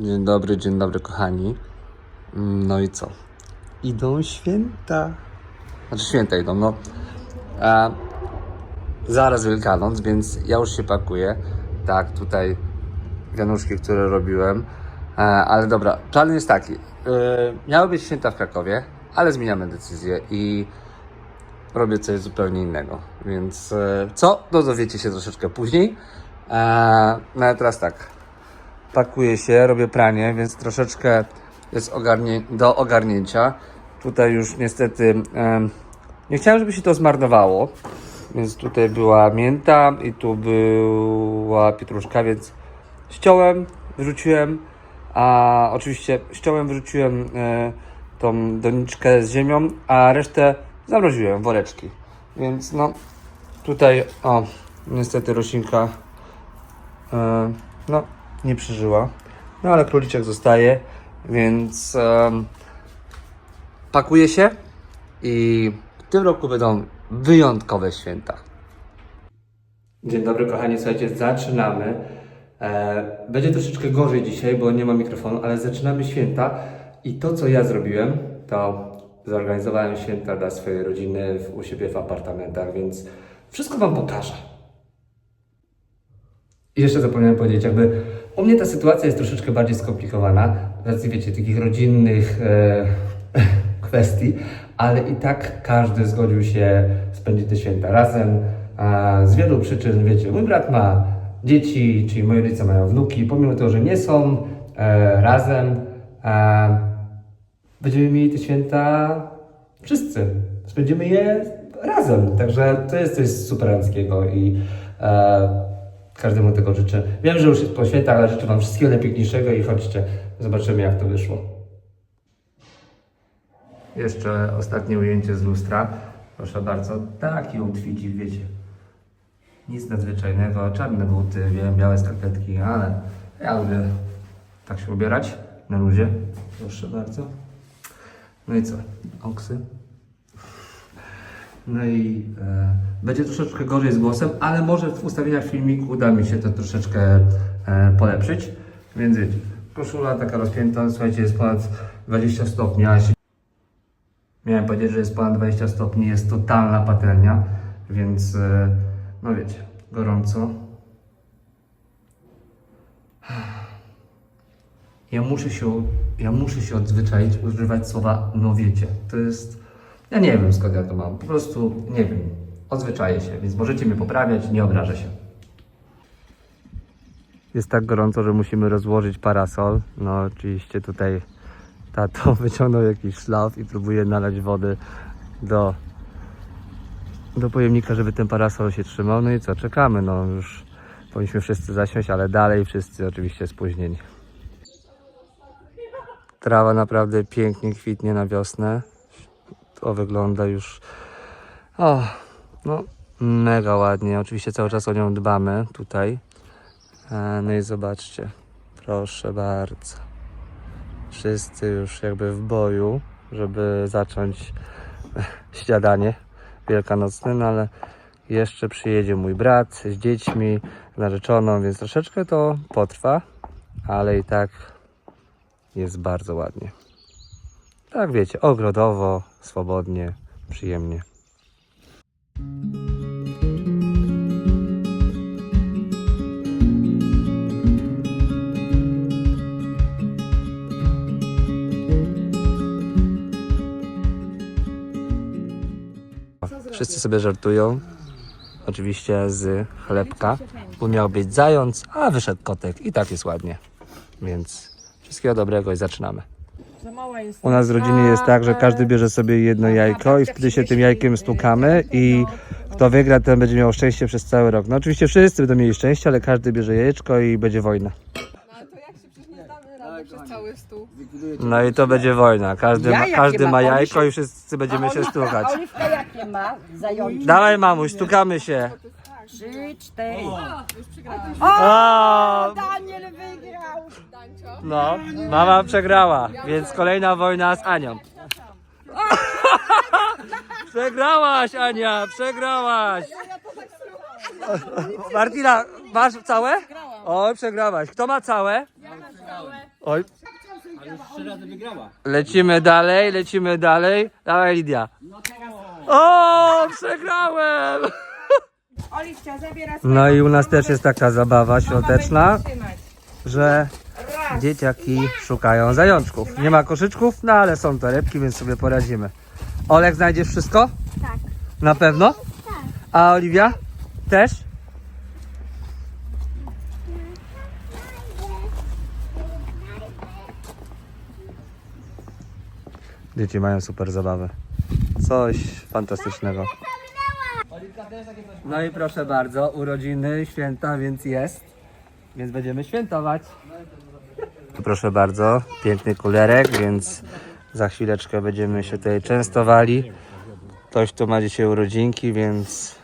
Dzień dobry, dzień dobry, kochani. Mm, No i co? Idą święta. Znaczy święta idą, no. Zaraz Wielkanoc, więc ja już się pakuję. Tak, tutaj wianuszki, które robiłem. E, ale dobra, plan jest taki. E, miały być święta w Krakowie, ale zmieniamy decyzję i robię coś zupełnie innego. Więc e, co? No dowiecie się troszeczkę później. E, no ale teraz tak. Pakuję się, robię pranie, więc troszeczkę jest ogarnie, do ogarnięcia. Tutaj już niestety nie chciałem, żeby się to zmarnowało. Więc tutaj była mięta i tu była pietruszka, więc ściąłem, wrzuciłem, a oczywiście ściąłem, wrzuciłem e, tą doniczkę z ziemią, a resztę zamroziłem, woreczki. Więc no, tutaj, o, niestety roślinka, e, no, nie przeżyła. No, ale króliczek zostaje, więc em, pakuję się i w tym roku będą wyjątkowe święta. Dzień dobry kochani, słuchajcie, zaczynamy. E, będzie troszeczkę gorzej dzisiaj, bo nie ma mikrofonu, ale zaczynamy święta i to co ja zrobiłem, to zorganizowałem święta dla swojej rodziny w, u siebie w apartamentach, więc wszystko Wam pokażę. I jeszcze zapomniałem powiedzieć, jakby u mnie ta sytuacja jest troszeczkę bardziej skomplikowana, z racji, wiecie, takich rodzinnych e, kwestii, ale i tak każdy zgodził się spędzić te święta razem. A z wielu przyczyn, wiecie, mój brat ma dzieci, czyli moi rodzice mają wnuki, pomimo tego, że nie są e, razem, będziemy mieli te święta wszyscy. Spędzimy je razem. Także to jest coś superanckiego i e, każdemu tego życzę. Wiem, że już jest po świętach, ale życzę Wam wszystkiego najpiękniejszego i chodźcie, zobaczymy jak to wyszło. Jeszcze ostatnie ujęcie z lustra. Proszę bardzo, taki outfitik, wiecie. Nic nadzwyczajnego, czarne buty, wiem, białe skarpetki, ale ja lubię tak się ubierać na luzie. Proszę bardzo. No i co? Oksy. No i e, będzie troszeczkę gorzej z głosem, ale może w ustawieniach filmiku uda mi się to troszeczkę e, polepszyć. Więc wiecie, koszula taka rozpięta, słuchajcie, jest ponad 20 stopni, a Miałem powiedzieć, że jest ponad 20 stopni, jest totalna patelnia, więc e, no wiecie, gorąco. Ja muszę się, ja muszę się odzwyczaić, używać słowa no wiecie. To jest, ja nie wiem skąd ja to mam, po prostu nie wiem. Odzwyczaję się, więc możecie mnie poprawiać, nie obrażę się. Jest tak gorąco, że musimy rozłożyć parasol. No oczywiście tutaj tato wyciągnął jakiś szlaf i próbuje nalać wody do, do pojemnika, żeby ten parasol się trzymał. No i co, czekamy. No już powinniśmy wszyscy zasiąść, ale dalej wszyscy oczywiście spóźnieni. Trawa naprawdę pięknie kwitnie na wiosnę. To wygląda już. O, no mega ładnie. Oczywiście cały czas o nią dbamy tutaj. E, No i zobaczcie. Proszę bardzo wszyscy już jakby w boju, żeby zacząć śniadanie wielkanocne, no ale jeszcze przyjedzie mój brat z dziećmi, narzeczoną, więc troszeczkę to potrwa, ale i tak jest bardzo ładnie. Tak wiecie, ogrodowo, swobodnie, przyjemnie. Wszyscy sobie żartują. Oczywiście z chlebka. Tu miał być zając, a wyszedł kotek i tak jest ładnie. Więc wszystkiego dobrego i zaczynamy. U nas w rodzinie jest tak, że każdy bierze sobie jedno jajko i wtedy się tym jajkiem stukamy i kto wygra, ten będzie miał szczęście przez cały rok. No oczywiście wszyscy będą mieli szczęście, ale każdy bierze jajeczko i będzie wojna. No i to będzie wojna. Każdy ma, każdy ma Oni jajko i wszyscy będziemy się stukać. Oliwka jakie ma? Zajączki. Dawaj mamuś, stukamy się. Trzy, cztery. O! Daniel wygrał. Dancio. No, mama przegrała, więc kolejna wojna z Anią. Przegrałaś, Ania, przegrałaś. Martina, masz całe? O, przegrałaś. Kto ma całe? Oj. Ale już trzy razy wygrała. Lecimy dalej, lecimy dalej. Dawaj Lidia. O, przegrałem! Oliwcia, zabiera No i u nas też jest taka zabawa świąteczna, że dzieciaki szukają zajączków. Nie ma koszyczków, no ale są torebki, więc sobie poradzimy. Olek, znajdziesz wszystko? Tak. Na pewno? Tak. A Oliwia? Też? Dzieci mają super zabawę. Coś fantastycznego. No i proszę bardzo, urodziny, święta, więc jest. Więc będziemy świętować. Proszę bardzo, piękny kulerek, więc za chwileczkę będziemy się tutaj częstowali. Ktoś tu ma dzisiaj urodzinki, więc...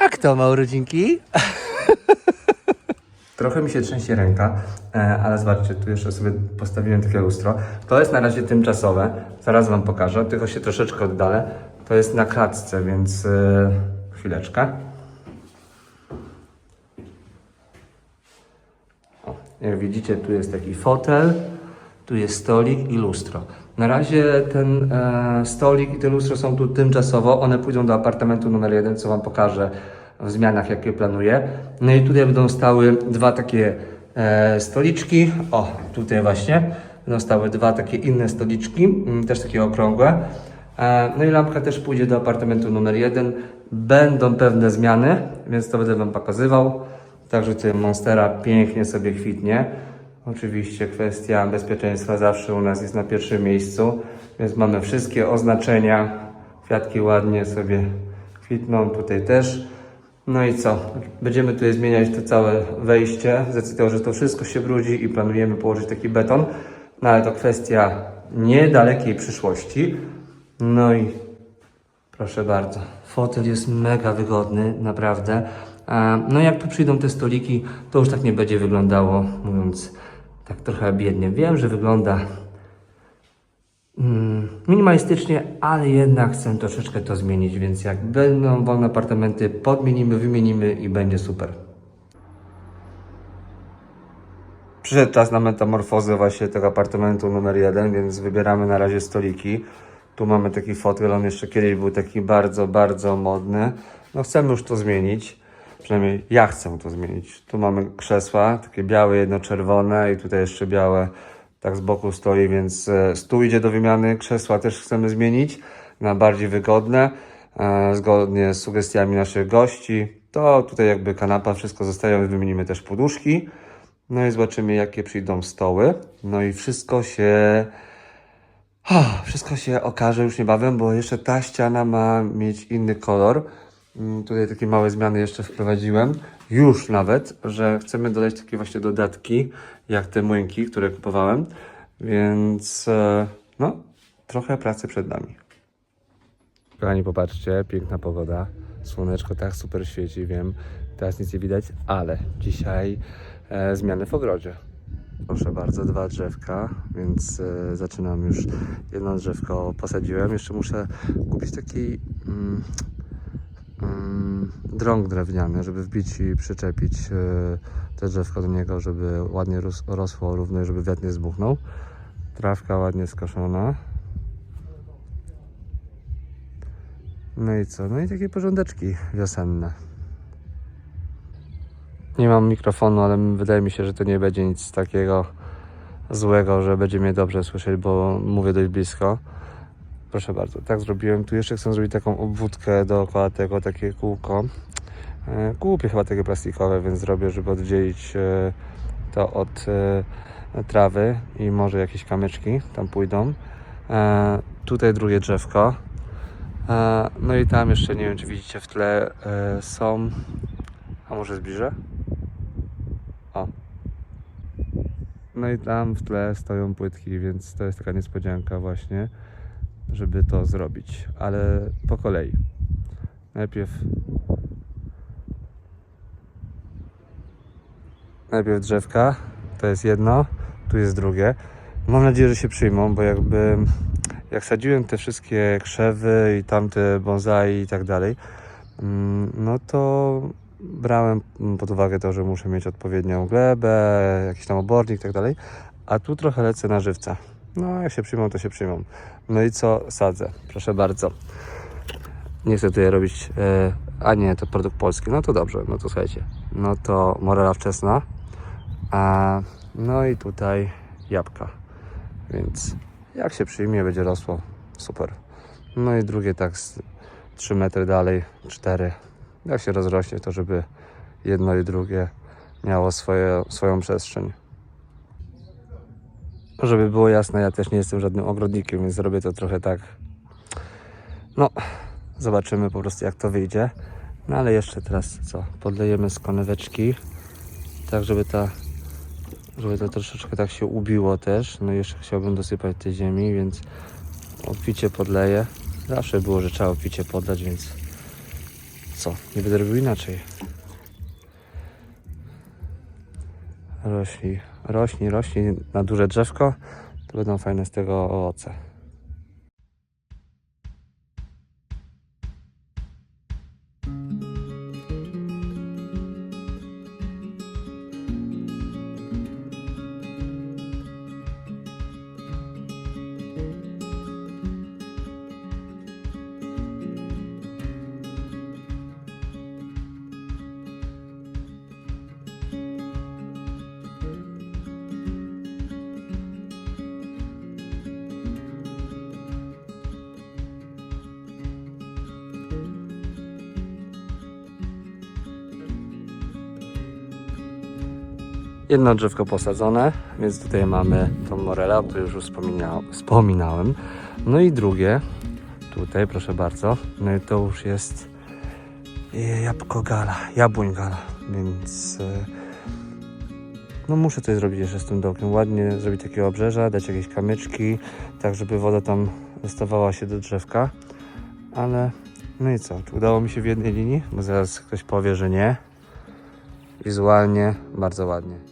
A kto ma urodzinki? Trochę mi się trzęsie ręka, e, ale zobaczcie, tu jeszcze sobie postawiłem takie lustro. To jest na razie tymczasowe, zaraz Wam pokażę, tylko się troszeczkę oddalę. To jest na klatce, więc e, chwileczkę. O, jak widzicie, tu jest taki fotel, tu jest stolik i lustro. Na razie ten e, stolik i te lustro są tu tymczasowo. One pójdą do apartamentu numer jeden, co Wam pokażę w zmianach, jakie planuję. No i tutaj będą stały dwa takie e, stoliczki. O, tutaj właśnie. Będą stały dwa takie inne stoliczki, mm, też takie okrągłe. E, no i lampka też pójdzie do apartamentu numer jeden. Będą pewne zmiany, więc to będę Wam pokazywał. Także tutaj Monstera pięknie sobie kwitnie. Oczywiście kwestia bezpieczeństwa zawsze u nas jest na pierwszym miejscu, więc mamy wszystkie oznaczenia. Kwiatki ładnie sobie kwitną, tutaj też. No i co? Będziemy tutaj zmieniać to całe wejście. Zdecydował, że to wszystko się brudzi i planujemy położyć taki beton. No ale to kwestia niedalekiej przyszłości. No i Proszę bardzo. Fotel jest mega wygodny, naprawdę. No jak tu przyjdą te stoliki, to już tak nie będzie wyglądało, mówiąc tak trochę biednie. Wiem, że wygląda mm, minimalistycznie, ale jednak chcę troszeczkę to zmienić, więc jak będą wolne apartamenty, podmienimy, wymienimy i będzie super. Przyszedł czas na metamorfozę właśnie tego apartamentu numer jeden, więc wybieramy na razie stoliki. Tu mamy taki fotel, on jeszcze kiedyś był taki bardzo, bardzo modny. No chcemy już to zmienić. Przynajmniej ja chcę to zmienić. Tu mamy krzesła, takie białe, jedno czerwone i tutaj jeszcze białe tak z boku stoi, więc e, stół idzie do wymiany. Krzesła też chcemy zmienić na bardziej wygodne, e, zgodnie z sugestiami naszych gości. To tutaj jakby kanapa, wszystko zostaje, wymienimy też poduszki. No i zobaczymy, jakie przyjdą stoły. No i wszystko się. Wszystko się okaże już niebawem, bo jeszcze ta ściana ma mieć inny kolor. Mm, Tutaj takie małe zmiany jeszcze wprowadziłem. Już nawet, że chcemy dodać takie właśnie dodatki, jak te młynki, które kupowałem. Więc e, no, trochę pracy przed nami. Kochani, popatrzcie, piękna pogoda. Słoneczko tak super świeci, wiem. Teraz nic nie widać, ale dzisiaj e, zmiany w ogrodzie. Proszę bardzo, dwa drzewka, więc e, zaczynam już. Jedno drzewko posadziłem. Jeszcze muszę kupić taki mm, mm, drąg drewniany, żeby wbić i przyczepić e, te drzewko do niego, żeby ładnie ros, rosło równo i żeby wiatr nie zbuchnął. Trawka ładnie skoszona. No i co? No i takie porządeczki wiosenne. Nie mam mikrofonu, ale wydaje mi się, że to nie będzie nic takiego złego, że będzie mnie dobrze słyszeć, bo mówię dość blisko. Proszę bardzo, tak zrobiłem. Tu jeszcze chcę zrobić taką obwódkę dookoła tego, takie kółko. E, Głupie chyba takie plastikowe, więc zrobię, żeby oddzielić e, to od e, trawy i może jakieś kamyczki tam pójdą. E, Tutaj drugie drzewko. E, No i tam jeszcze, nie wiem czy widzicie w tle, e, są... A może zbliżę? O. No i tam w tle stoją płytki, więc to jest taka niespodzianka właśnie, żeby to zrobić. Ale po kolei. Najpierw Najpierw drzewka, to jest jedno, tu jest drugie. Mam nadzieję, że się przyjmą, bo jakby jak sadziłem te wszystkie krzewy i tamte bonsai i tak dalej, mm, no to brałem pod uwagę to, że muszę mieć odpowiednią glebę, jakiś tam obornik i tak dalej, a tu trochę lecę na żywca. No, jak się przyjmą, to się przyjmą. No i co? Sadzę. Proszę bardzo. Nie chcę tutaj robić, e, a nie, to produkt polski. No to dobrze, no to słuchajcie. No to morela wczesna, a no i tutaj jabłka. Więc jak się przyjmie, będzie rosło, super. No i drugie tak z 3 metry dalej, 4. Jak się rozrośnie, to żeby jedno i drugie miało swoje, swoją przestrzeń. Żeby było jasne, ja też nie jestem żadnym ogrodnikiem, więc zrobię to trochę tak. No, zobaczymy po prostu jak to wyjdzie. No ale jeszcze teraz co? Podlejemy z koneweczki, tak żeby ta żeby to troszeczkę tak się ubiło też. No jeszcze chciałbym dosypać tej ziemi, więc obficie podleję. Zawsze było, że trzeba obficie podlać, więc co? Nie będę robił inaczej. Rośli, rośli, rośli na duże drzewko, to będą fajne z tego owoce. Jedno drzewko posadzone, więc tutaj mamy tą morelę, o której już wspomina, wspominałem. No i drugie, tutaj proszę bardzo, no i to już jest e, jabłko gala, jabłoń gala, więc e, no muszę coś zrobić jeszcze z tym dołkiem, ładnie zrobić takiego obrzeża, dać jakieś kamyczki, tak żeby woda tam dostawała się do drzewka, ale no i co, udało mi się w jednej linii? Bo zaraz ktoś powie, że nie. Wizualnie bardzo ładnie.